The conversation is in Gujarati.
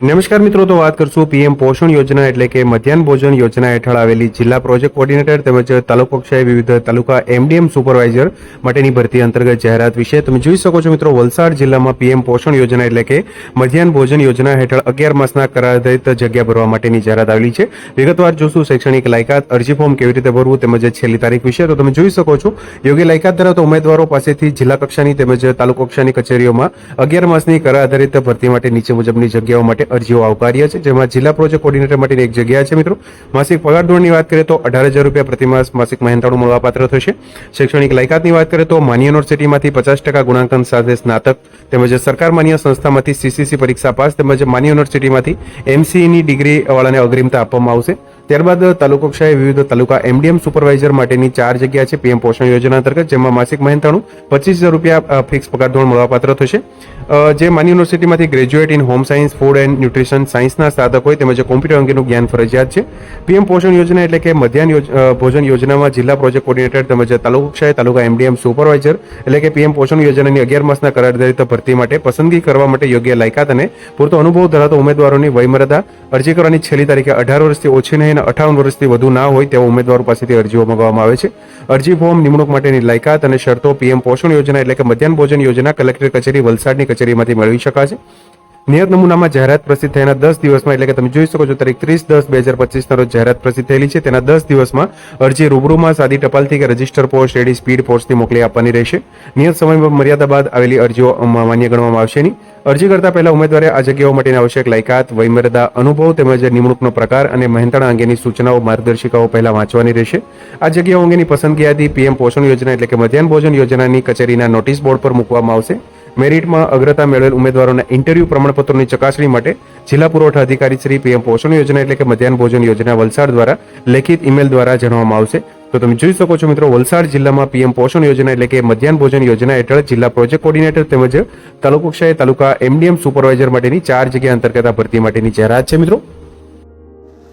નમસ્કાર મિત્રો, તો વાત કરશું પીએમ પોષણ યોજના એટલે કે મધ્યાહન ભોજન યોજના હેઠળ આવેલી જિલ્લા પ્રોજેક્ટ કોર્ડિનેટર તેમજ તાલુકા કક્ષાએ વિવિધ તાલુકા એમડીએમ સુપરવાઇઝર માટેની ભરતી અંતર્ગત જાહેરાત વિશે તમે જોઈ શકો છો મિત્રો, વલસાડ જિલ્લામાં પીએમ પોષણ યોજના એટલે કે મધ્યાહન ભોજન યોજના હેઠળ અગિયાર માસના કરાધારિત જગ્યા ભરવા માટેની જાહેરાત આવેલી છે. વિગતવાર જોશું શૈક્ષણિક લાયકાત, અરજી ફોર્મ કેવી રીતે ભરવું તેમજ છેલ્લી તારીખ વિશે, તો તમે જોઈ શકો છો. યોગ્ય લાયકાત ધરાવતા ઉમેદવારો પાસેથી જિલ્લા કક્ષાની તેમજ તાલુકા કક્ષાની કચેરીઓમાં અગિયાર માસની કરા આધારિત ભરતી માટે નીચે મુજબની જગ્યાઓ માટે અરજીઓ આવકાર્ય છે, જેમાં જિલ્લા પ્રોજેક્ટ કોર્ડિનેટર માટેની એક જગ્યા છે મિત્રો. માસિક પગાર ધોરણની વાત કરીએ તો અઢાર હજાર રૂપિયા પ્રતિમાસ માસિક મહેનતાણું મળવાપાત્ર થશે. શૈક્ષણિક લાયકાતની વાત કરીએ તો માન્ય યુનિવર્સિટીમાંથી પચાસ ટકા ગુણાંકન સાથે સ્નાતક તેમજ સરકાર માન્ય સંસ્થામાંથી સીસીસી પરીક્ષા પાસ તેમજ માન્ય યુનિવર્સિટીમાંથી એમસીઈની ડિગ્રી વાળાને અગ્રિમતા આપવામાં આવશે. ત્યારબાદ તાલુકા કક્ષાએ વિવિધ તાલુકા એમડીએમ સુપરવાઇઝર માટેની ચાર જગ્યા છે પીએમ પોષણ યોજના અંતર્ગત, જેમાં માસિક મહેનતાણું પચીસ હજાર રૂપિયા ફિક્સ પગાર ધોરણ મળવાપાત્ર થશે. જે માની યુનિવર્સિટીમાંથી graduate in home science food and nutrition સાયન્સના સ્નાતક હોય તેમજ કોમ્પ્યુટર અંગેનું જ્ઞાન ફરજિયાત છે. પીએમ પોષણ યોજના એટલે કે મધ્યાહન ભોજન યોજનામાં જિલ્લા પ્રોજેક્ટ કોર્ડિનેટર તેમજ તાલુકા કક્ષાએ તાલુકા એમડીએમ સુપરવાઇઝર એટલે કે પીએમ પોષણ યોજનાની અગિયાર માસના કરાર ભરતી માટે પસંદગી કરવા માટે યોગ્ય લાયકાત અને પૂરતો અનુભવ ધરાવતા ઉમેદવારોની વયમર્યાદા અરજી કરવાની છેલ્લી તારીખે અઢાર વર્ષથી ઓછી નહીં અને અઠાવન વર્ષથી વધુ ના હોય તેવા ઉમેદવારો પાસેથી અરજીઓ મંગાવવામાં આવે છે. અરજી ફોર્મ નિમણૂક માટેની લાયકાત અને શરતો પીએમ પોષણ યોજના એટલે કે મધ્યાહન ભોજન યોજના કલેક્ટર કચેરી વલસાડની કચેરીમાંથી મેળવી શકાશે. નિયત નમૂનામાં જાહેરાત પ્રસિદ્ધ થયાના દસ દિવસમાં, એટલે કે તમે જોઈ શકો છો, તારીખ ત્રીસ દસ બે હજાર પચીસના રોજ જાહેરાત પ્રસિદ્ધ થયેલી છે. તેના દસ દિવસમાં અરજી રૂબરૂમાં સાદી ટપાલથી કે રજિસ્ટર પોસ્ટ એડી સ્પીડ પોસ્ટથી મોકલી આપવાની રહેશે. નિયત સમય મર્યાદા બાદ આવેલી અરજીઓ માન્ય ગણવામાં આવશે નહીં. અરજી કરતા પહેલા ઉમેદવારે આ જગ્યાઓ માટેની આવશ્યક લાયકાત, વયમર્યાદા, અનુભવ તેમજ નિમણૂકનો પ્રકાર અને મહેનતાણા અંગેની સૂચનાઓ માર્ગદર્શિકાઓ પહેલા વાંચવાની રહેશે. આ જગ્યાઓ અંગેની પસંદગી યાદી પીએમ પોષણ યોજના, એટલે કે મધ્યાહન ભોજન યોજનાની કચેરીના નોટિસ બોર્ડ પર મૂકવામાં આવશે. મેરિટમાં અગ્રતા મેળવેલ ઉમેદવારોના ઇન્ટરવ્યુ પ્રમાણપત્રોની ચકાસણી માટે જિલ્લા પુરવઠા અધિકારી શ્રી પીએમ પોષણ યોજના એટલે કે મધ્યાહન ભોજન યોજના વલસાડ દ્વારા લેખિત ઈમેલ દ્વારા જણાવવામાં આવશે. તો તમે જોઈ શકો છો મિત્રો, વલસાડ જિલ્લામાં પીએમ પોષણ યોજના એટલે કે મધ્યાહન ભોજન યોજના હેઠળ જિલ્લા પ્રોજેક્ટ કોર્ડિનેટર તેમજ તાલુકા કક્ષાએ તાલુકા એમડીએમ સુપરવાઇઝર માટેની ચાર જગ્યા અંતર્ગત ભરતી માટેની જાહેરાત છે મિત્રો.